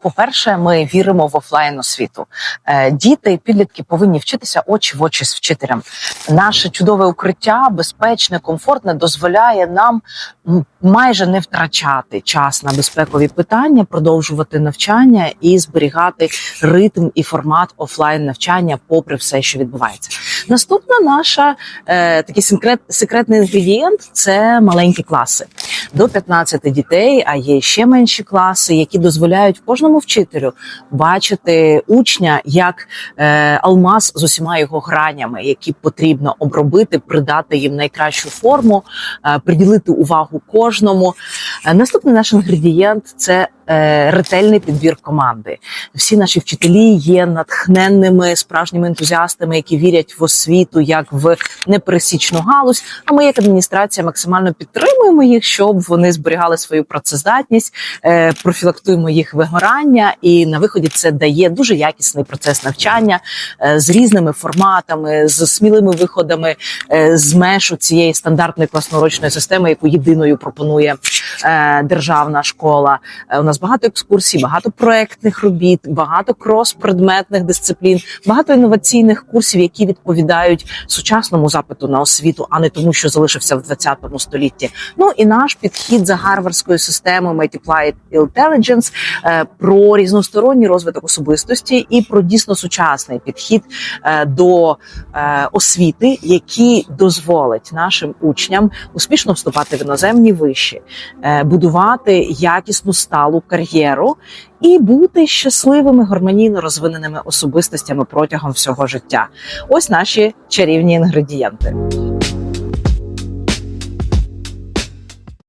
по-перше, ми віримо в офлайн освіту. Е, Діти і підлітки повинні вчитися очі в очі з вчителем. Наше чудове укриття, безпечне, комфортне, дозволяє нам майже не втрачати час на безпекові питання, продовжувати навчання і зберігати ритм і формат офлайн навчання, попри все, що відбувається. Наступна наша е, такий секрет, секретний інгредієнт це маленькі класи до 15 дітей, а є ще менші класи, які дозволяють кожному вчителю бачити учня як е, алмаз з усіма його гранями, які потрібно обробити, придати їм найкращу форму, е, приділити увагу кожному. Е, наступний наш інгредієнт це ретельний підбір команди. Всі наші вчителі є натхненними справжніми ентузіастами, які вірять в освіту як в непересічну галузь. А ми, як адміністрація, максимально підтримуємо їх, щоб вони зберігали свою працездатність, е, профілактуємо їх вигорання, і на виході це дає дуже якісний процес навчання е, з різними форматами, з смілими виходами е, з межу цієї стандартної класнорочної системи, яку єдиною пропонує е, державна школа. Е, У нас багато екскурсій, багато проектних робіт, багато крос-предметних дисциплін, багато інноваційних курсів, які відповідають сучасному запиту на освіту, а не тому, що залишився в 20 столітті. Ну і наш підхід за гарвардською системою Multiplied Intelligence е, про різносторонній розвиток особистості і про дійсно сучасний підхід е, до е, освіти, який дозволить нашим учням успішно вступати в іноземні виші, будувати якісну сталу кар'єру і бути щасливими гармонійно розвиненими особистостями протягом всього життя. Ось наші чарівні інгредієнти.